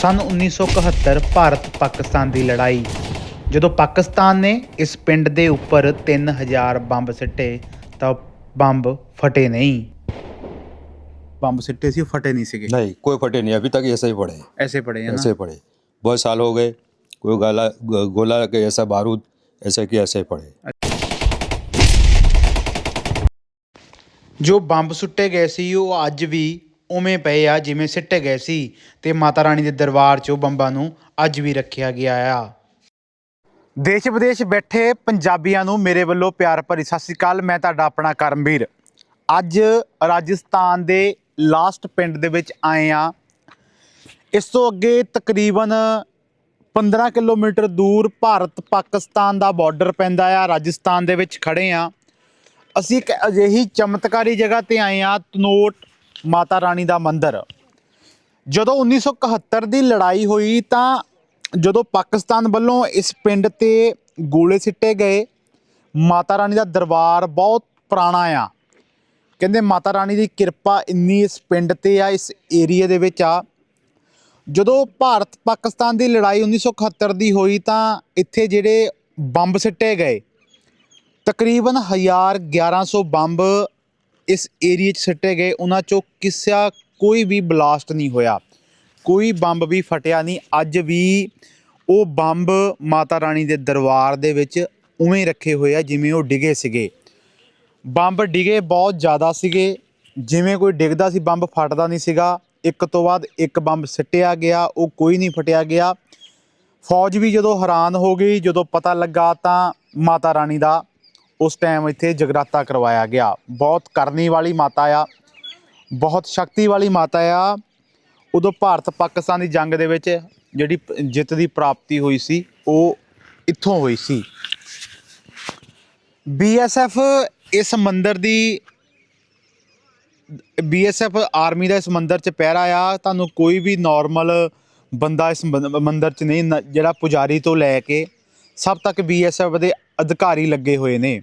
ਸਨ 1971 ਭਾਰਤ ਪਾਕਿਸਤਾਨ ਦੀ ਲੜਾਈ ਜਦੋਂ ਪਾਕਿਸਤਾਨ ਨੇ ਇਸ ਪਿੰਡ ਦੇ ਉੱਪਰ 3000 ਬੰਬ ਸਿੱਟੇ ਤਾਂ ਬੰਬ ਫਟੇ ਨਹੀਂ ਬੰਬ ਸਿੱਟੇ ਸੀ ਫਟੇ ਨਹੀਂ ਸੀਗੇ नहीं कोई फटे नहीं अभी तक ऐसे ही पड़े हैं, ਐਸੇ ਪੜੇ ਹਨ ऐसे ही पड़े बहुत साल हो गए कोई गाला गो- गोला के ऐसा बारूद ऐसे कि ऐसे ही पड़े ਜੋ ਬੰਬ ਸੁੱਟੇ ਗਏ ਸੀ ਉਹ ਅੱਜ ਵੀ ਉਵੇਂ ਪਏ ਆ ਜਿਵੇਂ ਸਿੱਟੇ ਗਏ ਸੀ ਤੇ ਮਾਤਾ ਰਾਣੀ ਦੇ ਦਰਬਾਰ 'ਚ ਉਹ ਬੰਬਾਂ ਨੂੰ ਅੱਜ ਵੀ ਰੱਖਿਆ ਗਿਆ ਆ। ਦੇਸ਼ ਵਿਦੇਸ਼ ਬੈਠੇ ਪੰਜਾਬੀਆਂ ਨੂੰ ਮੇਰੇ ਵੱਲੋਂ ਪਿਆਰ ਭਰੀ ਸਤਿ ਸ੍ਰੀ ਅਕਾਲ। ਮੈਂ ਤੁਹਾਡਾ ਆਪਣਾ ਕਰਮਵੀਰ। ਅੱਜ ਰਾਜਸਥਾਨ ਦੇ ਲਾਸਟ ਪਿੰਡ ਦੇ ਵਿੱਚ ਆਏ ਆ। ਇਸ ਤੋਂ ਅੱਗੇ ਤਕਰੀਬਨ 15 ਕਿਲੋਮੀਟਰ ਦੂਰ ਭਾਰਤ ਪਾਕਿਸਤਾਨ ਦਾ ਬਾਰਡਰ ਪੈਂਦਾ ਆ। ਰਾਜਸਥਾਨ ਦੇ ਵਿੱਚ ਖੜੇ ਆ। ਅਸੀਂ ਇੱਕ ਅਜਿਹੀ ਚਮਤਕਾਰੀ ਜਗ੍ਹਾ ਤੇ ਆਏ ਆ, ਤਨੋਟ ਮਾਤਾ ਰਾਣੀ ਦਾ ਮੰਦਿਰ। ਜਦੋਂ 1971 ਦੀ ਲੜਾਈ ਹੋਈ ਤਾਂ ਜਦੋਂ ਪਾਕਿਸਤਾਨ ਵੱਲੋਂ ਇਸ ਪਿੰਡ ਤੇ ਗੋਲੇ ਸਿੱਟੇ ਗਏ, ਮਾਤਾ ਰਾਣੀ ਦਾ ਦਰਬਾਰ ਬਹੁਤ ਪੁਰਾਣਾ ਆ। ਕਹਿੰਦੇ ਮਾਤਾ ਰਾਣੀ ਦੀ ਕਿਰਪਾ ਇੰਨੀ ਇਸ ਪਿੰਡ ਤੇ ਆ, ਇਸ ਏਰੀਆ ਦੇ ਵਿੱਚ ਆ। ਜਦੋਂ ਭਾਰਤ ਪਾਕਿਸਤਾਨ ਦੀ ਲੜਾਈ 1971 ਦੀ ਹੋਈ ਤਾਂ ਇੱਥੇ ਜਿਹੜੇ ਬੰਬ ਸਿੱਟੇ ਗਏ। ਤਕਰੀਬਨ 1000 1100 ਬੰਬ ਇਸ ਏਰੀਆ 'ਚ ਸਿੱਟੇ ਗਏ, ਉਹਨਾਂ 'ਚੋਂ ਕਿਸੇ ਕੋਈ ਵੀ ਬਲਾਸਟ ਨਹੀਂ ਹੋਇਆ। ਕੋਈ ਬੰਬ ਵੀ ਫਟਿਆ ਨਹੀਂ। ਅੱਜ ਵੀ ਉਹ ਬੰਬ ਮਾਤਾ ਰਾਣੀ ਦੇ ਦਰਬਾਰ ਦੇ ਵਿੱਚ ਉਵੇਂ ਰੱਖੇ ਹੋਏ ਆ, ਜਿਵੇਂ ਉਹ ਡਿਗੇ ਸੀਗੇ। ਬੰਬ ਡਿਗੇ ਬਹੁਤ ਜ਼ਿਆਦਾ ਸੀਗੇ। ਜਿਵੇਂ ਕੋਈ ਡਿੱਗਦਾ ਸੀ, ਬੰਬ ਫਟਦਾ ਨਹੀਂ ਸੀਗਾ। ਇੱਕ ਤੋਂ ਬਾਅਦ ਇੱਕ ਬੰਬ ਸਿੱਟਿਆ ਗਿਆ, ਉਹ ਕੋਈ ਨਹੀਂ ਫਟਿਆ ਗਿਆ। ਫੌਜ ਵੀ ਜਦੋਂ ਹੈਰਾਨ ਹੋ ਗਈ, ਜਦੋਂ ਪਤਾ ਲੱਗਾ ਤਾਂ ਮਾਤਾ ਰਾਣੀ ਦਾ ਉਸ ਟਾਈਮ ਇੱਥੇ ਜਗਰਾਤਾ ਕਰਵਾਇਆ ਗਿਆ। ਬਹੁਤ ਕਰਨੀ ਵਾਲੀ ਮਾਤਾ ਆ, ਬਹੁਤ ਸ਼ਕਤੀ ਵਾਲੀ ਮਾਤਾ ਆ। ਉਦੋਂ ਭਾਰਤ ਪਾਕਿਸਤਾਨ ਦੀ ਜੰਗ ਦੇ ਵਿੱਚ ਜਿਹੜੀ ਜਿੱਤ ਦੀ ਪ੍ਰਾਪਤੀ ਹੋਈ ਸੀ, ਉਹ ਇੱਥੋਂ ਹੋਈ ਸੀ। ਬੀਐਸਐਫ ਇਸ ਮੰਦਿਰ ਦੀ ਬੀਐਸਐਫ ਆਰਮੀ ਦਾ ਇਸ ਮੰਦਿਰ 'ਚ ਪਹਿਰਾ ਆ। ਤੁਹਾਨੂੰ ਕੋਈ ਵੀ ਨਾਰਮਲ ਬੰਦਾ ਇਸ ਮੰਦ- ਮੰਦਿਰ 'ਚ ਨਹੀਂ ਜਿਹੜਾ ਪੁਜਾਰੀ ਤੋਂ ਲੈ ਕੇ ਸਭ ਤੱਕ ਬੀਐਸਐਫ ਦੇ ਅਧਿਕਾਰੀ ਲੱਗੇ ਹੋਏ ਨੇ।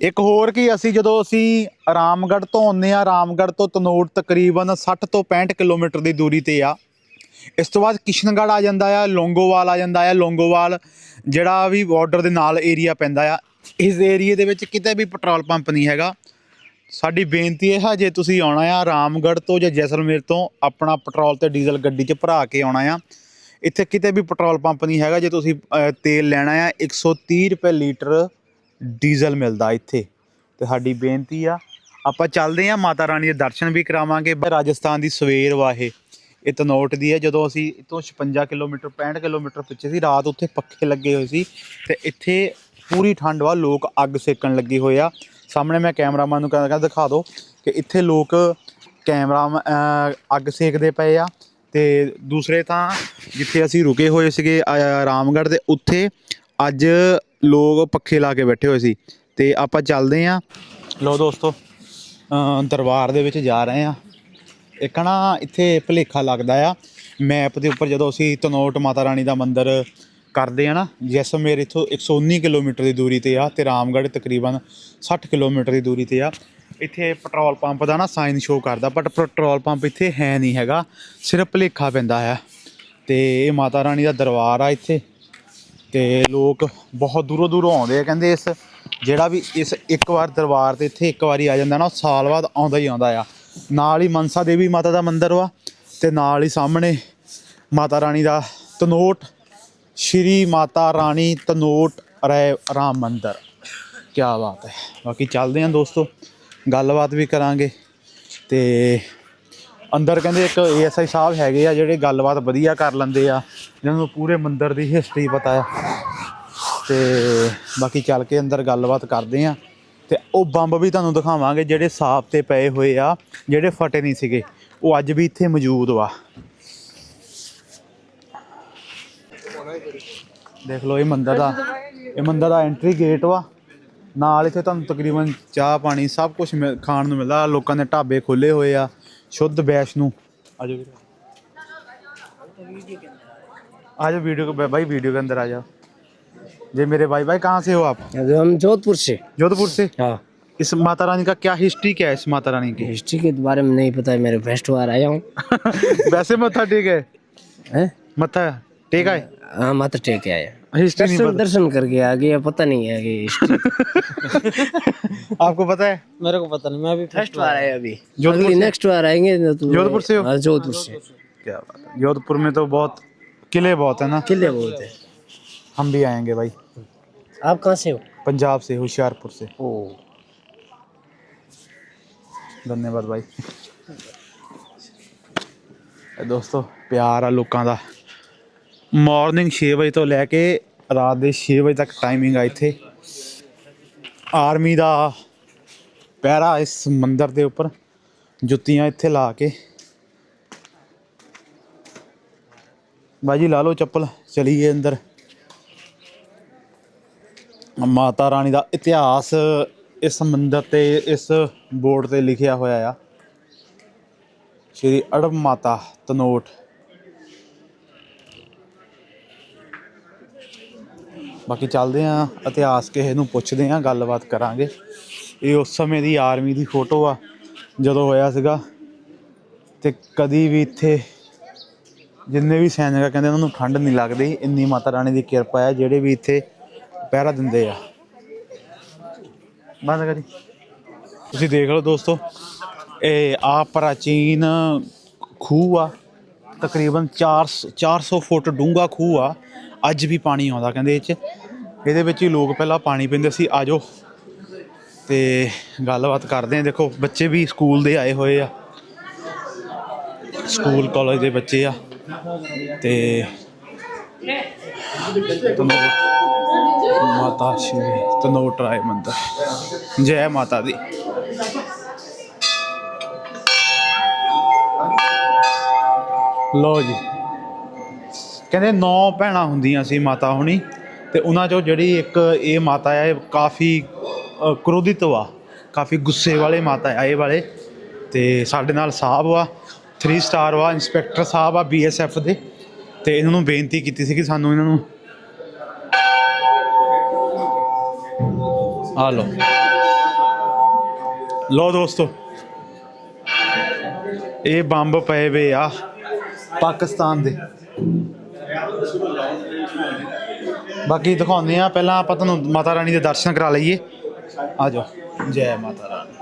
ਇੱਕ ਹੋਰ ਕੀ, ਅਸੀਂ ਜਦੋਂ ਅਸੀਂ ਰਾਮਗੜ੍ਹ ਤੋਂ ਆਉਂਦੇ ਆ ਰਾਮਗੜ੍ਹ ਤੋਂ ਤਨੋੜ ਤਕਰੀਬਨ 60 ਤੋਂ 65 ਕਿਲੋਮੀਟਰ ਦੀ ਦੂਰੀ ਤੇ ਆ। ਇਸ ਤੋਂ ਬਾਅਦ ਕਿਸ਼ਨਗੜ੍ਹ ਆ ਜਾਂਦਾ ਆ, ਲੌਂਗੋਵਾਲ ਆ ਜਾਂਦਾ ਆ। ਲੌਂਗੋਵਾਲ ਜਿਹੜਾ ਵੀ ਬਾਰਡਰ ਦੇ ਨਾਲ ਏਰੀਆ ਪੈਂਦਾ ਆ। ਇਸ ਏਰੀਏ ਦੇ ਵਿੱਚ ਕਿਤੇ ਵੀ ਪੈਟਰੋਲ ਪੰਪ ਨਹੀਂ ਹੈਗਾ। ਸਾਡੀ ਬੇਨਤੀ ਇਹ ਹੈ ਜੇ ਤੁਸੀਂ ਆਉਣਾ ਆ ਰਾਮਗੜ੍ਹ ਤੋਂ ਜਾਂ ਜੈਸਲਮੇਰ ਤੋਂ, ਆਪਣਾ ਪੈਟਰੋਲ ਤੇ ਡੀਜ਼ਲ ਗੱਡੀ 'ਚ ਭਰਾ ਕੇ ਆਉਣਾ ਆ ਇੱਥੇ ਕਿਤੇ ਵੀ ਪੈਟਰੋਲ ਪੰਪ ਨਹੀਂ ਹੈਗਾ, ਜੇ ਤੁਸੀਂ ਤੇਲ ਲੈਣਾ ਆ 130 ਰੁਪਏ ਲੀਟਰ ਡੀਜ਼ਲ ਮਿਲਦਾ ਇੱਥੇ। ਤੇ ਸਾਡੀ ਬੇਨਤੀ ਆ, ਆਪਾਂ ਚੱਲਦੇ ਆ, ਮਾਤਾ ਰਾਣੀ ਦੇ ਦਰਸ਼ਨ ਵੀ ਕਰਾਵਾਂਗੇ। ਰਾਜਸਥਾਨ ਦੀ ਸਵੇਰ ਵਾਹੇ ਇਹ ਤਨੋਟ ਦੀ ਹੈ ਜਦੋਂ ਅਸੀਂ ਇਤੋਂ 56 ਕਿਲੋਮੀਟਰ 65 ਕਿਲੋਮੀਟਰ ਪਿੱਛੇ ਸੀ, ਰਾਤ ਉੱਥੇ ਪੱਖੇ ਲੱਗੇ ਹੋਏ ਸੀ, ਤੇ ਇੱਥੇ ਪੂਰੀ ਠੰਡ ਵਾ, ਲੋਕ ਅੱਗ ਸੇਕਣ ਲੱਗੇ ਹੋਏ ਆ। ਸਾਹਮਣੇ ਮੈਂ ਕੈਮਰਾਮੈਨ ਨੂੰ ਕਹਿੰਦਾ ਕਹਿੰਦਾ ਦਿਖਾ ਦਿਓ ਕਿ ਇੱਥੇ ਲੋਕ ਕੈਮਰਾ ਅੱਗ ਸੇਕਦੇ ਪਏ ਆ ਤੇ ਦੂਸਰੇ ਤਾਂ ਜਿੱਥੇ ਅਸੀਂ ਰੁਕੇ ਹੋਏ ਸੀਗੇ ਅਹ, ਰਾਮਗੜ੍ਹ ਦੇ ਉੱਥੇ ਅੱਜ ਲੋਕ ਪੱਖੇ ਲਾ ਕੇ ਬੈਠੇ ਹੋਏ ਸੀ। ਤੇ ਆਪਾਂ ਚੱਲਦੇ ਆਂ। ਲੋ ਦੋਸਤੋ ਦਰਬਾਰ ਦੇ ਵਿੱਚ ਜਾ ਰਹੇ ਆਂ। ਇੱਕ ਨਾ ਇੱਥੇ ਭੁਲੇਖਾ ਲੱਗਦਾ ਆ। ਮੈਪ ਦੇ ਉੱਪਰ ਜਦੋਂ ਅਸੀਂ ਤਨੋਟ ਮਾਤਾ ਰਾਣੀ ਦਾ ਮੰਦਿਰ ਕਰਦੇ ਆ ਨਾ ਜੈਸਲਮੇਰ ਇੱਥੋਂ 119 ਕਿਲੋਮੀਟਰ ਦੀ ਦੂਰੀ ਤੇ ਆ ਤੇ ਰਾਮਗੜ੍ਹ ਤਕਰੀਬਨ 60 ਕਿਲੋਮੀਟਰ ਦੀ ਦੂਰੀ ਤੇ ਆ। ਇੱਥੇ ਪੈਟਰੋਲ ਪੰਪ ਦਾ ਨਾ ਸਾਈਨ ਸ਼ੋ ਕਰਦਾ ਬਟ ਪੈਟਰੋਲ ਪੰਪ ਇੱਥੇ ਹੈ ਨਹੀਂ ਹੈਗਾ, ਸਿਰਫ ਭੁਲੇਖਾ ਪੈਂਦਾ ਹੈ। ਤੇ ਇਹ ਮਾਤਾ ਰਾਣੀ ਦਾ ਦਰਬਾਰ ਆ ਇੱਥੇ, ਤੇ ਲੋਕ ਬਹੁਤ ਦੂਰੋਂ ਦੂਰੋਂ ਆਉਂਦੇ ਆ, ਕਹਿੰਦੇ ਇਸ ਜਿਹੜਾ ਵੀ ਇਸ ਇੱਕ ਵਾਰ ਦਰਬਾਰ ਤੇ ਇੱਥੇ ਇੱਕ ਵਾਰੀ ਆ ਜਾਂਦਾ ਨਾ, ਉਹ ਸਾਲ ਬਾਅਦ ਆਉਂਦਾ ਹੀ ਆਉਂਦਾ ਆ। ਨਾਲ ਹੀ ਮਨਸਾ ਦੇਵੀ ਮਾਤਾ ਦਾ ਮੰਦਿਰ ਵਾ, ਤੇ ਨਾਲ ਹੀ ਸਾਹਮਣੇ ਮਾਤਾ ਰਾਣੀ ਦਾ ਤਨੋਟ, ਸ਼੍ਰੀ ਮਾਤਾ ਰਾਣੀ ਤਨੋਟ ਰਾਏ ਰਾਮ ਮੰਦਿਰ। ਕੀ ਬਾਤ ਹੈ। ਬਾਕੀ ਚੱਲਦੇ ਹਾਂ ਦੋਸਤੋ। ਗੱਲਬਾਤ ਵੀ ਕਰਾਂਗੇ। ਤੇ ਅੰਦਰ ਕਹਿੰਦੇ ਇੱਕ ਏਐਸਆਈ ਸਾਹਿਬ ਹੈਗੇ ਆ, ਜਿਹੜੇ ਗੱਲਬਾਤ ਵਧੀਆ ਕਰ ਲੈਂਦੇ ਆ। ਜਿਹਨਾਂ ਨੂੰ ਪੂਰੇ ਮੰਦਿਰ ਦੀ ਹਿਸਟਰੀ ਪਤਾ ਆ। ਤੇ ਬਾਕੀ ਚੱਲ ਕੇ ਅੰਦਰ ਗੱਲਬਾਤ ਕਰਦੇ ਆ। ਤੇ ਉਹ ਬੰਬ ਵੀ ਤੁਹਾਨੂੰ ਦਿਖਾਵਾਂਗੇ, ਜਿਹੜੇ ਸਾਫ਼ ਤੇ ਪਏ ਹੋਏ ਆ, ਜਿਹੜੇ ਫਟੇ ਨਹੀਂ ਸੀਗੇ। ਉਹ ਅੱਜ ਵੀ ਇੱਥੇ ਮੌਜੂਦ ਵਾ। ਦੇਖ ਲਓ, ਇਹ ਮੰਦਿਰ ਦਾ, ਇਹ ਮੰਦਿਰ ਦਾ ਐਂਟਰੀ ਗੇਟ ਵਾ। ਨਾਲ ਇੱਥੇ ਤੁਹਾਨੂੰ ਤਕਰੀਬਨ ਚਾਹ ਪਾਣੀ ਸਭ ਕੁਝ ਖਾਣ ਨੂੰ ਮਿਲਦਾ ਲੋਕਾਂ ਨੇ ਢਾਬੇ ਖੋਲੇ ਹੋਏ ਆ ਸ਼ੁੱਧ ਵੈਸ਼ਨੂੰ ਆਜੋ ਵੀਰੇ आजा वीडियो के भाई वीडियो के अंदर आ जाओ जी मेरे भाई भाई कहाँ से हो आप अभी हम जोधपुर से जोधपुर से हाँ इस माता रानी का क्या हिस्ट्री क्या है इस माता रानी की हिस्ट्री के बारे में नहीं पता है मेरे फर्स्ट बार आया हूँ वैसे मत्था टेक है हैं ਮੱਥਾ ਟੇਕ ਆਏ हाँ माता टेक के आया हिस्ट्री नहीं दर्शन दर्शन करके आ गया पता नहीं है कि आपको पता है मेरे को पता नहीं मैं अभी फर्स्ट बार आए अभी जोधपुर अगली नेक्स्ट बार आएंगे ना तो जोधपुर से हो? हाँ जोधपुर से क्या बात है जोधपुर में तो बहुत किले बहुत है ना किले बोलते हैं हम भी आएंगे भाई आप कहाँ से हो पंजाब से होशियारपुर से ओ ਧੰਨਵਾਦ ਬਾਈ ਇਹ ਦੋਸਤੋ ਪਿਆਰ ਆ ਲੋਕਾਂ ਦਾ ਮਾਰਨਿੰਗ 6 ਵਜੇ ਤੋਂ ਲੈ ਕੇ ਰਾਤ ਦੇ 6 ਵਜੇ ਤੱਕ ਟਾਈਮਿੰਗ ਆ ਇੱਥੇ। ਆਰਮੀ ਦਾ ਪਹਿਰਾ ਇਸ ਮੰਦਰ ਦੇ ਉੱਪਰ, ਜੁੱਤੀਆਂ ਇੱਥੇ ਲਾ ਕੇ। ਬਾਜੀ ਲਾ ਲਓ ਚੱਪਲ, ਚਲੀਏ ਅੰਦਰ। ਮਾਤਾ ਰਾਣੀ ਦਾ ਇਤਿਹਾਸ ਇਸ ਮੰਦਰ ਤੇ, ਇਸ ਬੋਰਡ ਤੇ ਲਿਖਿਆ ਹੋਇਆ ਆ। ਸ਼੍ਰੀ ਅੜਬ ਮਾਤਾ ਤਨੋਟ। ਬਾਕੀ ਚੱਲਦੇ ਆ, ਇਤਿਹਾਸ ਕਿਸੇ ਨੂੰ ਪੁੱਛਦੇ ਆ, ਗੱਲਬਾਤ ਕਰਾਂਗੇ। ਇਹ ਉਸ ਸਮੇਂ ਦੀ ਆਰਮੀ ਦੀ ਫੋਟੋ ਆ, ਜਦੋਂ ਹੋਇਆ ਸੀਗਾ। ਤੇ ਕਦੀ ਵੀ ਇੱਥੇ ਜਿੰਨੇ ਵੀ ਸੈਨਿਕ ਕਹਿੰਦੇ ਉਹਨਾਂ ਨੂੰ ਠੰਡ ਨਹੀਂ ਲੱਗਦੀ, ਇੰਨੀ ਮਾਤਾ ਰਾਣੀ ਦੀ ਕਿਰਪਾ ਹੈ ਜਿਹੜੇ ਵੀ ਇੱਥੇ ਪਹਿਰਾ ਦਿੰਦੇ ਆ। ਬੰਦ ਕਰੀ। ਤੁਸੀਂ ਦੇਖ ਲਓ ਦੋਸਤੋ, ਇਹ ਆ ਪ੍ਰਾਚੀਨ ਖੂਹ ਆ, ਤਕਰੀਬਨ 4 400 ਫੁੱਟ ਡੂੰਘਾ ਖੂਹ ਆ। ਅੱਜ ਵੀ ਪਾਣੀ ਆਉਂਦਾ, ਕਹਿੰਦੇ ਇਹ ਚ। ਇਹਦੇ ਵਿੱਚ ਹੀ ਲੋਕ ਪਹਿਲਾਂ ਪਾਣੀ ਪੀਂਦੇ ਸੀ ਆਜੋ ਤੇ ਗੱਲਬਾਤ ਕਰਦੇ ਆ ਦੇਖੋ, ਬੱਚੇ ਵੀ ਸਕੂਲ ਦੇ ਆਏ ਹੋਏ ਆ। ਸਕੂਲ ਕਾਲਜ ਦੇ ਬੱਚੇ ਆ। ਤੇ ਮਾਤਾ ਸ਼੍ਰੀ ਤਨੋਟ ਰਾਏ ਮੰਦਰ। ਜੈ ਮਾਤਾ ਦੀ। ਲੋ ਜੀ। ਕਹਿੰਦੇ ਨੌ ਭੈਣਾਂ ਹੁੰਦੀਆਂ ਸੀ ਮਾਤਾ ਹੁਣੀ ਤੇ ਉਹਨਾਂ ਚੋਂ ਜਿਹੜੀ ਇੱਕ ਇਹ ਮਾਤਾ ਹੈ ਕਾਫੀ ਕ੍ਰੋਧਿਤ ਵਾ, ਕਾਫੀ ਗੁੱਸੇ ਵਾਲੇ ਮਾਤਾ ਆ ਇਹ ਵਾਲੇ ਤੇ ਸਾਡੇ ਨਾਲ ਸਾਹਿਬ ਵਾ 3 ਸਟਾਰ ਵਾ, ਇੰਸਪੈਕਟਰ ਸਾਹਿਬ ਆ ਬੀਐਸਐਫ ਦੇ ਤੇ ਇਹਨਾਂ ਨੂੰ ਬੇਨਤੀ ਕੀਤੀ ਸੀ ਕਿ ਸਾਨੂੰ ਇਹਨਾਂ ਨੂੰ ਆ ਲਓ। ਲੋ ਦੋਸਤੋ, ਇਹ ਬੰਬ ਪਏ ਵੇ ਆ ਪਾਕਿਸਤਾਨ ਦੇ। ਬਾਕੀ ਦਿਖਾਉਂਦੇ ਆ ਪਹਿਲਾਂ ਆਪਾਂ ਤੁਹਾਨੂੰ ਮਾਤਾ ਰਾਣੀ ਦੇ ਦਰਸ਼ਨ ਕਰਾ ਲਈਏ। ਆ ਜਾਓ। ਜੈ ਮਾਤਾ ਰਾਣੀ।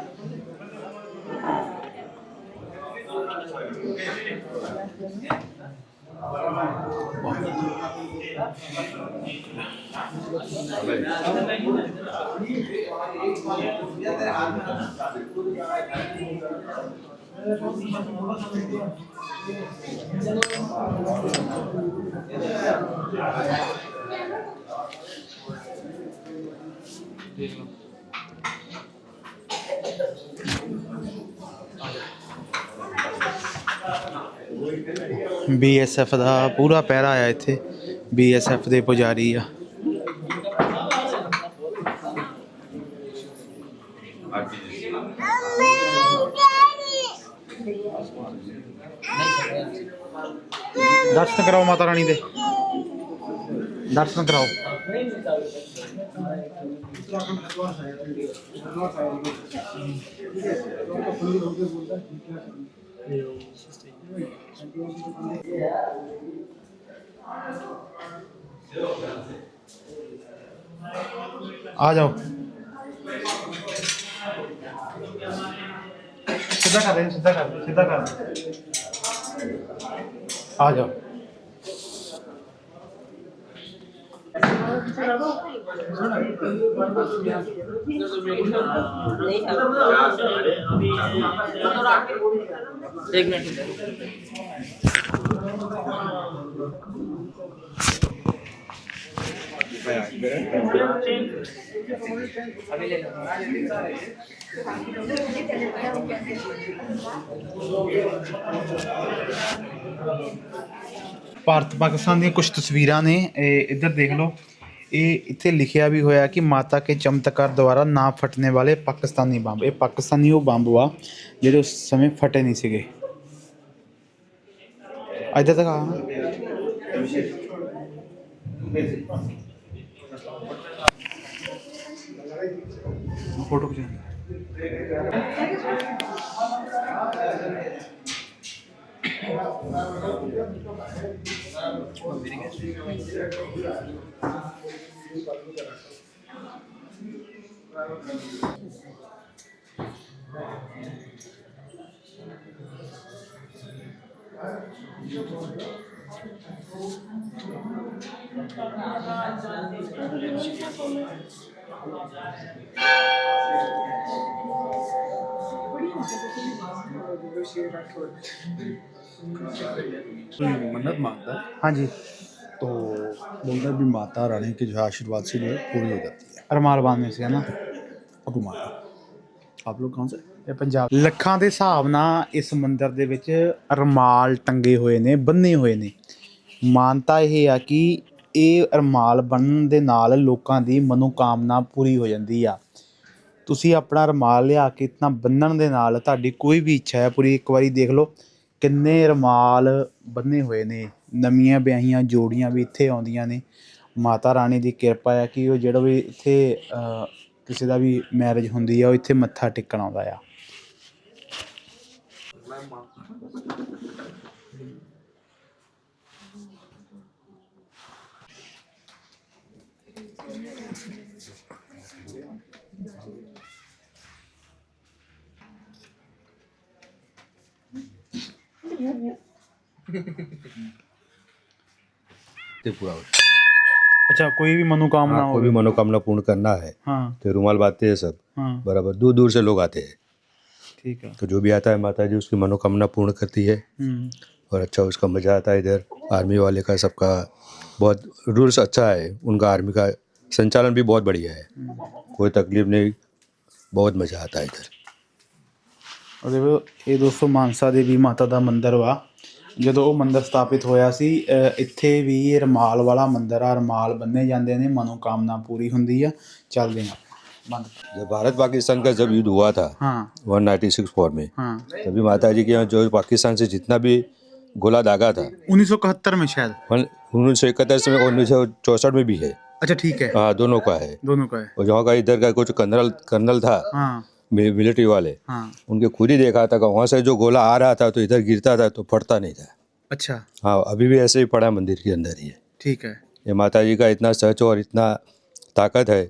ਬੀਐਸਐਫ ਦਾ ਪੂਰਾ ਪਹਿਰਾ ਆਇਆ ਇੱਥੇ ਬੀਐਸਐਫ ਦੇ ਪੁਜਾਰੀ ਆ। ਦਰਸ਼ਨ ਕਰਾਓ ਮਾਤਾ ਰਾਣੀ ਦੇ ਦਰਸ਼ਨ ਕਰਾਓ ਆ ਜਾਓ ਸਿੱਧਾ ਕਰ ਦੇ ਸਿੱਧਾ ਕਰ ਦੇ ਸਿੱਧਾ ਕਰ ਦੇ ਆ ਜਾਓ एक मिनट ਭਾਰਤ ਪਾਕਿਸਤਾਨ ਦੀਆਂ ਕੁਝ ਤਸਵੀਰਾਂ ਨੇ ਇਹ ਇੱਧਰ ਦੇਖ ਲਓ ਇਹ ਇੱਥੇ ਲਿਖਿਆ ਵੀ ਹੋਇਆ ਕਿ ਮਾਤਾ ਕੇ ਚਮਤਕਾਰ ਦੁਆਰਾ ਨਾ ਫਟਨੇ ਵਾਲੇ ਪਾਕਿਸਤਾਨੀ ਬੰਬ। ਇਹ ਪਾਕਿਸਤਾਨੀ ਉਹ ਬੰਬ ਵਾ, ਜਿਹੜੇ ਉਸ ਸਮੇਂ ਫਟੇ ਨਹੀਂ ਸੀਗੇ। ਇੱਧਰ ਤੱਕ ਆ। ਫੋਟੋ ਖਿਚਾ मन्नत मांगता है ਹਾਂਜੀ तो बोलता है भी माता रानी की जो आशीर्वाद से जो है पूरी हो जाती है ਰਮਾਲ ਬੰਨ੍ਹਦੇ ਸੀ ਹਨਾ अब माता आप लोग कहाँ से ਇਹ ਪੰਜਾਬ ਲੱਖਾਂ ਦੇ ਹਿਸਾਬ ਨਾਲ ਇਸ ਮੰਦਿਰ ਦੇ ਵਿੱਚ ਰਮਾਲ ਟੰਗੇ ਹੋਏ ਨੇ ਬੰਨੇ ਹੋਏ ਨੇ ਮਾਨਤਾ ਇਹ ਆ ਕਿ ਇਹ ਰਮਾਲ ਬੰਨਣ ਦੇ ਨਾਲ ਲੋਕਾਂ ਦੀ ਮਨੋਕਾਮਨਾ ਪੂਰੀ ਹੋ ਜਾਂਦੀ ਆ ਤੁਸੀਂ ਆਪਣਾ ਰੁਮਾਲ ਲਿਆ ਕੇ ਤਾਂ ਬੰਨਣ ਦੇ ਨਾਲ ਤੁਹਾਡੀ ਕੋਈ ਵੀ ਇੱਛਾ ਹੈ, ਪੂਰੀ ਇੱਕ ਵਾਰੀ ਦੇਖ ਲਓ ਕਿੰਨੇ ਰੁਮਾਲ ਬੰਨੇ ਹੋਏ ਨੇ, ਨਵੀਆਂ ਵਿਆਹੀਆਂ ਜੋੜੀਆਂ ਵੀ ਇੱਥੇ ਆਉਂਦੀਆਂ ਨੇ। ਮਾਤਾ ਰਾਣੀ ਦੀ ਕਿਰਪਾ ਹੈ ਕਿ ਉਹ ਜਿਹੜਾ ਵੀ ਇੱਥੇ ਕਿਸੇ ਦਾ ਵੀ ਮੈਰਿਜ ਹੁੰਦੀ ਆ, ਉਹ ਇੱਥੇ ਮੱਥਾ ਟੇਕਣ ਆਉਂਦਾ ਆ। त्रिपुरा अच्छा कोई भी मनोकामना हाँ, कोई भी मनोकामना पूर्ण करना है हाँ, तो रुमाल बांधते हैं सब। हाँ, बराबर दूर दूर से लोग आते हैं। ठीक है। तो जो भी आता है माता जी उसकी मनोकामना पूर्ण करती है। हम्म। और अच्छा उसका मज़ा आता है इधर। आर्मी वाले का सबका बहुत रूल्स अच्छा है। उनका आर्मी का संचालन भी बहुत बढ़िया है। हम्म। कोई तकलीफ़ नहीं बहुत मज़ा आता है इधर। ਉਹਦੇ ਵਿੱਚ ਇਹ ਦੋਸਤੋ ਮਾਨਸਾ ਦੇਵੀ ਮਾਤਾ ਦਾ ਮੰਦਿਰ ਵਾ ਜਦੋਂ ਉਹ ਮੰਦਿਰ ਸਥਾਪਿਤ ਹੋਇਆ ਸੀ ਅ, ਇੱਥੇ ਵੀ ਇਹ ਰਮਾਲ ਵਾਲਾ ਮੰਦਿਰ ਆ ਰਮਾਲ ਬੰਨੇ ਜਾਂਦੇ ਨੇ ਮਨੋਕਾਮਨਾ ਪੂਰੀ ਹੁੰਦੀ ਆ ਚੱਲਦੇ ਆ ਬੰਦ जब भारत पाकिस्तान का जब युद्ध हुआ था ਹਾਂ 196 फोर में ਹਾਂ तभी माता जी के यहाँ जो पाकिस्तान से जितना भी गोला दागा था 1971 में शायद उन्नीस सौ इकहत्तर में उन्नीस सौ चौसठ में भी है अच्छा ठीक है हाँ दोनों का है दोनों का है और जहाँ का इधर का कुछ कर्नल कर्नल था हाँ मि- मिलिट्री वाले हाँ। उनके खुद ही देखा था कि वहाँ से जो गोला आ रहा था तो इधर गिरता था तो फटता नहीं था। अच्छा। हाँ अभी भी ऐसे ही पड़ा मंदिर के अंदर ही है। ठीक है। ये माता जी का इतना सच और इतना ताकत है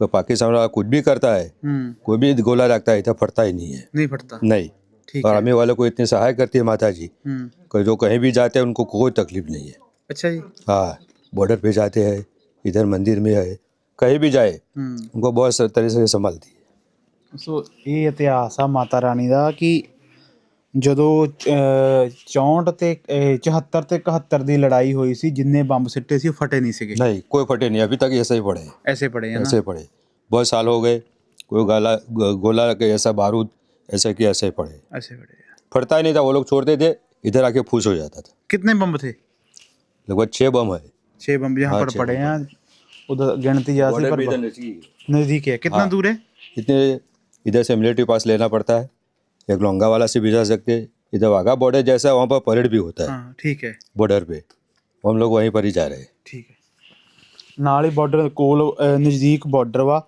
कि पाकिस्तान वाला कुछ भी करता है हम्म। कोई भी गोला लगता है इधर फटता ही नहीं है। नहीं फटता। नहीं। ठीक और आर्मी वालों को इतनी सहाय करती है माता जी हम्म। कि जो कहीं भी जाते हैं उनको कोई तकलीफ़ नहीं है। अच्छा जी। हाँ बॉर्डर पे जाते हैं इधर मंदिर में है कहीं भी जाए हम्म। उनको बहुत तरह से संभालती है। ਸੋ ਇਹ ਇਤਿਹਾਸ ਆ ਮਾਤਾ ਰਾਣੀ ਦਾ ਕਿ ਜਦੋਂ ਅਹ, 64 ਤੇ ਅਹ, 74 ਤੇ 71 ਦੀ ਲੜਾਈ ਹੋਈ ਸੀ ਜਿੰਨੇ ਬੰਬ ਸਿੱਟੇ ਸੀ ਉਹ ਫਟੇ ਨਹੀਂ ਸੀਗੇ नहीं कोई फटे नहीं अभी तक ऐसे ही पड़े हैं ਐਸੇ ਪੜੇ ਆ ऐसे ਨਾ पड़े बहुत साल हो गए कोई गाला ग- गोला के ऐसा बारूद ऐसे कि ऐसे ही पड़े ऐसे पड़े हैं। फटता ही नहीं था वो लोग छोड़ते थे इधर आके फूस हो जाता था कितने बम थे लगभग छः बम है छह बम यहाँ हाँ, पर छह पड़े हैं उधर गिनती ज्यादा बॉर्डर पर पे इधर नजदीक नजदीक है कितना हाँ। दूर है इतने इधर से मिलिट्री पास लेना पड़ता है एक लोंगा वाला से भी जा सकते हैं इधर वाघा बॉर्डर जैसा है वहाँ पर परेड भी होता है हाँ ठीक है बॉर्डर पे हम लोग वहीं पर ही जा रहे हैं ਠੀਕ ਹੈ ਨਾਲ ਹੀ ਬਾਰਡਰ ਕੋਲ ਅਹ, ਨਜ਼ਦੀਕ ਬਾਰਡਰ ਵਾ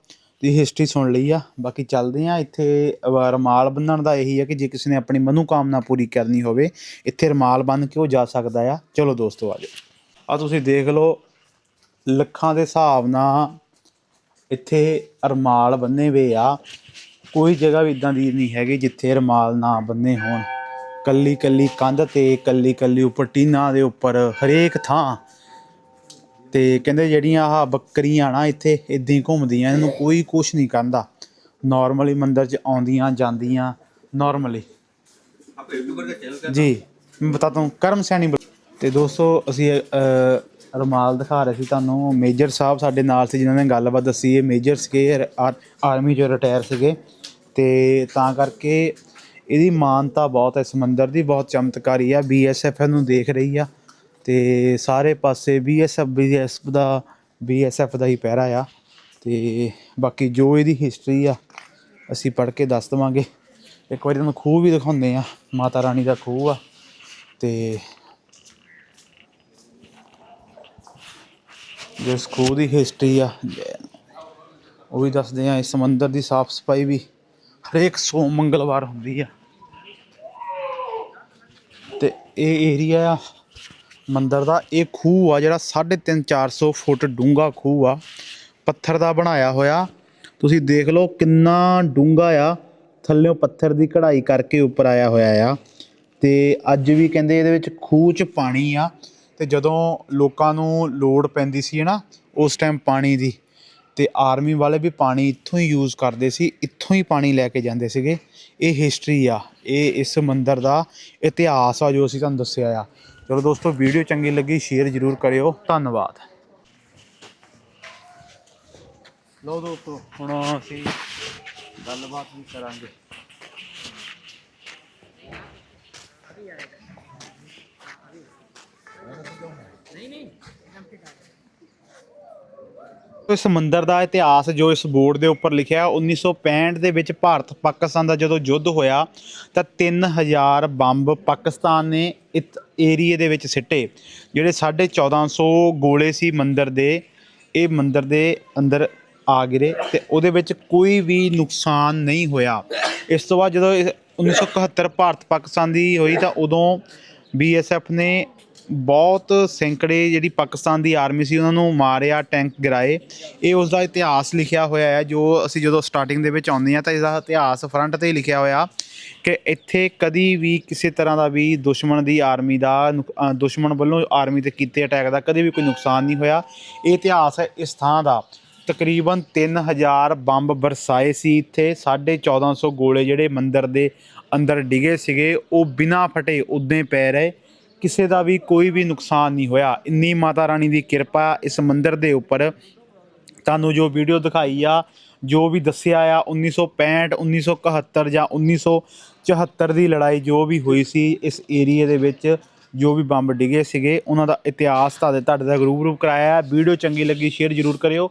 ਤੇ ਹਿਸਟਰੀ ਸੁਣ ਲਈ ਆ ਬਾਕੀ ਚੱਲਦੇ ਆ ਇੱਥੇ ਅਹ, ਰਮਾਲ ਬੰਨਣ ਦਾ ਇਹੀ ਹੈ ਕਿ ਜੇ ਕਿਸੇ ਨੇ ਆਪਣੀ ਮਨੋਕਾਮਨਾ ਪੂਰੀ ਕਰਨੀ ਹੋਵੇ ਇੱਥੇ ਰਮਾਲ ਬੰਨ ਕੇ ਉਹ ਜਾ ਸਕਦਾ ਆ ਚਲੋ ਦੋਸਤੋ ਆ ਜਾਓ ਆ ਤੁਸੀਂ ਦੇਖ ਲਓ ਲੱਖਾਂ ਦੇ ਹਿਸਾਬ ਨਾਲ ਇੱਥੇ ਰਮਾਲ ਬੰਨੇ ਵੇ ਆ ਕੋਈ ਜਗ੍ਹਾ ਵੀ ਇਦਾਂ ਦੀ ਨਹੀਂ ਹੈਗੀ ਜਿੱਥੇ ਰਮਾਲ ਨਾ ਬੰਨੇ ਹੋਣ। ਕੱਲੀ ਕੱਲੀ ਕੰਧ ਤੇ ਕੱਲੀ ਕੱਲੀ ਉੱਪਰ ਟੀਨਾਂ ਦੇ ਉੱਪਰ ਹਰੇਕ ਥਾਂ। ਤੇ ਕਹਿੰਦੇ ਜਿਹੜੀਆਂ ਆਹ ਬੱਕਰੀਆਂ ਨਾ ਇੱਥੇ ਇਦਾਂ ਹੀ ਘੁੰਮਦੀਆਂ ਇਹਨੂੰ ਕੋਈ ਕੁਛ ਨਹੀਂ ਕਹਿੰਦਾ। ਨਾਰਮਲੀ ਮੰਦਿਰ 'ਚ ਆਉਂਦੀਆਂ ਜਾਂਦੀਆਂ ਨਾਰਮਲੀ ਜੀ ਮੈਂ ਬਤਾਤਾ ਹੂੰ ਕਰਮ ਸੈਣੀ ਬਲ- ਤੇ ਦੋਸਤੋ ਅਸੀਂ ਅ, ਰੁਮਾਲ ਦਿਖਾ ਰਹੇ ਸੀ ਤੁਹਾਨੂੰ। ਮੇਜਰ ਸਾਹਿਬ ਸਾਡੇ ਨਾਲ ਸੀ ਜਿਨ੍ਹਾਂ ਨੇ ਗੱਲਬਾਤ ਦੱਸੀ। ਇਹ ਮੇਜਰ ਸੀਗੇ ਆਰਮੀ 'ਚੋਂ ਰਿਟਾਇਰ ਸੀਗੇ। ਤੇ ਤਾਂ ਕਰਕੇ ਇਹਦੀ ਮਾਨਤਾ ਬਹੁਤ ਹੈ, ਇਸ ਮੰਦਿਰ ਦੀ ਬਹੁਤ ਚਮਤਕਾਰੀ ਆ ਬੀਐਸਐਫ ਨੂੰ ਦੇਖ ਰਹੀ ਆ ਤੇ ਸਾਰੇ ਪਾਸੇ ਬੀਐਸਐਫ ਬੀਐਸਐਫ ਦਾ ਬੀਐਸਐਫ ਦਾ ਹੀ ਪਹਿਰਾ ਆ ਤੇ ਬਾਕੀ ਜੋ ਇਹਦੀ ਹਿਸਟਰੀ ਆ, ਅਸੀਂ ਪੜ੍ਹ ਕੇ ਦੱਸ ਦਵਾਂਗੇ। ਇੱਕ ਵਾਰੀ ਤੁਹਾਨੂੰ ਖੂਹ ਵੀ ਦਿਖਾਉਂਦੇ ਆ, ਮਾਤਾ ਰਾਣੀ ਦਾ ਖੂਹ ਆ ਤੇ ਜਿਸ ਖੂਹ ਦੀ ਹਿਸਟਰੀ ਆ, ਉਹ ਵੀ ਦੱਸਦੇ ਆ, ਇਸ ਸਮੁੰਦਰ ਦੀ ਸਾਫ਼ ਸਫ਼ਾਈ ਵੀ ਹਰੇਕ ਸੋਮ ਮੰਗਲਵਾਰ ਹੁੰਦੀ ਆ। ਤੇ ਇਹ ਏਰੀਆ ਆ, ਮੰਦਿਰ ਦਾ, ਇਹ ਖੂਹ ਆ ਜਿਹੜਾ 3.5 400 ਫੁੱਟ ਡੂੰਘਾ ਖੂਹ ਆ। ਪੱਥਰ ਦਾ ਬਣਾਇਆ ਹੋਇਆ। ਤੁਸੀਂ ਦੇਖ ਲਓ ਕਿੰਨਾ ਡੂੰਘਾ ਆ। ਥੱਲੇੋਂ ਪੱਥਰ ਦੀ ਕਢਾਈ ਕਰਕੇ ਉੱਪਰ ਆਇਆ ਹੋਇਆ ਆ। ਤੇ ਅੱਜ ਵੀ ਕਹਿੰਦੇ ਇਹਦੇ ਵਿੱਚ ਖੂਹ 'ਚ ਪਾਣੀ ਆ। ਤੇ ਜਦੋਂ ਲੋਕਾਂ ਨੂੰ ਲੋੜ ਪੈਂਦੀ ਸੀ ਨਾ ਉਸ ਟਾਈਮ ਪਾਣੀ ਦੀ। ਅਤੇ ਆਰਮੀ ਵਾਲੇ ਵੀ ਪਾਣੀ ਇੱਥੋਂ ਹੀ ਯੂਜ਼ ਕਰਦੇ ਸੀ, ਇੱਥੋਂ ਹੀ ਪਾਣੀ ਲੈ ਕੇ ਜਾਂਦੇ ਸੀਗੇ। ਇਹ ਹਿਸਟਰੀ ਆ, ਇਹ ਇਸ ਮੰਦਰ ਦਾ ਇਤਿਹਾਸ ਆ ਜੋ ਅਸੀਂ ਤੁਹਾਨੂੰ ਦੱਸਿਆ ਆ। ਚਲੋ ਦੋਸਤੋ ਵੀਡੀਓ ਚੰਗੀ ਲੱਗੀ ਸ਼ੇਅਰ ਜ਼ਰੂਰ ਕਰਿਓ। ਧੰਨਵਾਦ। ਲਓ ਦੋਸਤੋ, ਹੁਣ ਅਸੀਂ ਗੱਲਬਾਤ ਵੀ ਕਰਾਂਗੇ। ਇਸ ਮੰਦਿਰ ਦਾ ਇਤਿਹਾਸ ਜੋ ਇਸ ਬੋਰਡ ਦੇ ਉੱਪਰ ਲਿਖਿਆ ਹੈ, 1965 ਦੇ ਵਿੱਚ ਭਾਰਤ ਪਾਕਿਸਤਾਨ ਦਾ ਜਦੋਂ ਯੁੱਧ ਹੋਇਆ ਤਾਂ 3000 ਬੰਬ ਪਾਕਿਸਤਾਨ ਨੇ ਇਸ ਏਰੀਏ ਦੇ ਵਿੱਚ ਸਿੱਟੇ ਜਿਹੜੇ 1450 ਗੋਲੇ ਸੀ ਮੰਦਰ ਦੇ ਇਹ ਮੰਦਰ ਦੇ ਅੰਦਰ ਆ ਗਿਰੇ ਤੇ ਉਹਦੇ ਵਿੱਚ ਕੋਈ ਵੀ ਨੁਕਸਾਨ ਨਹੀਂ ਹੋਇਆ। ਇਸ ਤੋਂ ਬਾਅਦ ਜਦੋਂ ਇਹ 1971 ਭਾਰਤ ਪਾਕਿਸਤਾਨ ਦੀ ਹੋਈ ਤਾਂ ਉਦੋਂ ਬੀਐਸਐਫ ਨੇ ਬਹੁਤ ਸੈਂਕੜੇ ਜਿਹੜੀ ਪਾਕਿਸਤਾਨ ਦੀ ਆਰਮੀ ਸੀ, ਉਹਨਾਂ ਨੂੰ ਮਾਰਿਆ, ਟੈਂਕ ਗਿਰਾਏ। ਇਹ ਉਸ ਦਾ ਇਤਿਹਾਸ ਲਿਖਿਆ ਹੋਇਆ ਹੈ, ਜੋ ਅਸੀਂ ਜਦੋਂ ਸਟਾਰਟਿੰਗ ਦੇ ਵਿੱਚ ਆਉਂਦੇ ਹਾਂ ਤਾਂ ਇਹਦਾ ਇਤਿਹਾਸ ਫਰੰਟ ਤੇ ਹੀ ਲਿਖਿਆ ਹੋਇਆ ਕਿ ਇੱਥੇ ਕਦੀ ਵੀ ਕਿਸੇ ਤਰ੍ਹਾਂ ਦਾ ਵੀ ਦੁਸ਼ਮਣ ਦੀ ਆਰਮੀ ਦਾ ਨੁਕ- ਦੁਸ਼ਮਣ ਵੱਲੋਂ ਆਰਮੀ ਤੇ ਕੀਤੇ ਅਟੈਕ ਦਾ ਕਦੇ ਵੀ ਕੋਈ ਨੁਕਸਾਨ ਨਹੀਂ ਹੋਇਆ। ਇਹ ਇਤਿਹਾਸ ਹੈ ਇਸ ਥਾਂ ਦਾ। ਤਕਰੀਬਨ 3000 ਬੰਬ ਬਰਸਾਏ ਸੀ ਇੱਥੇ। 1450 ਗੋਲੇ ਜਿਹੜੇ ਮੰਦਰ ਦੇ ਅੰਦਰ ਡਿਗੇ ਸੀਗੇ, ਉਹ ਬਿਨਾਂ ਫਟੇ ਉਦਾਂ ਪੈ ਰਹੇ। ਕਿਸੇ ਦਾ ਵੀ ਕੋਈ ਵੀ ਨੁਕਸਾਨ ਨਹੀਂ ਹੋਇਆ। ਇੰਨੀ ਮਾਤਾ ਰਾਣੀ ਦੀ ਕਿਰਪਾ ਇਸ ਮੰਦਿਰ ਦੇ ਉੱਪਰ। ਤੁਹਾਨੂੰ ਜੋ ਵੀਡੀਓ ਦਿਖਾਈ ਆ, ਜੋ ਵੀ ਦੱਸਿਆ ਆ 1965 1971 ਜਾਂ 1974 ਦੀ ਲੜਾਈ ਜੋ ਵੀ ਹੋਈ ਸੀ ਇਸ ਏਰੀਏ ਦੇ ਵਿੱਚ, ਜੋ ਵੀ ਬੰਬ ਡਿਗੇ ਸੀਗੇ, ਉਹਨਾਂ ਦਾ ਇਤਿਹਾਸ ਤੁਹਾਡੇ ਤੁਹਾਡੇ ਤੱਕ ਰੂਬਰੂ ਕਰਾਇਆ। ਵੀਡੀਓ ਚੰਗੀ ਲੱਗੀ, ਸ਼ੇਅਰ ਜ਼ਰੂਰ ਕਰਿਓ।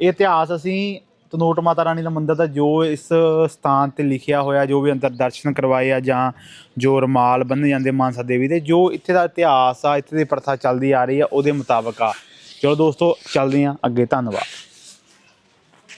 ਇਹ ਇਤਿਹਾਸ ਅਸੀਂ ਤਨੋਟ ਮਾਤਾ ਰਾਣੀ ਦਾ ਮੰਦਿਰ ਦਾ ਜੋ ਇਸ ਸਥਾਨ ਤੇ ਲਿਖਿਆ ਹੋਇਆ, ਜੋ ਵੀ ਅੰਦਰ ਦਰਸ਼ਨ ਕਰਵਾਏ ਆ ਜਾਂ ਜੋ ਰਮਾਲ ਬੰਨੇ ਜਾਂਦੇ ਮਾਨਸਾ ਦੇਵੀ ਦੇ, ਜੋ ਇੱਥੇ ਦਾ ਇਤਿਹਾਸ ਆ, ਇੱਥੇ ਦੀ ਪ੍ਰਥਾ ਚੱਲਦੀ ਆ ਰਹੀ ਆ, ਉਹਦੇ ਮੁਤਾਬਕ ਆ। ਚਲੋ ਦੋਸਤੋ, ਚੱਲਦੇ ਆ ਅੱਗੇ ਧੰਨਵਾਦ।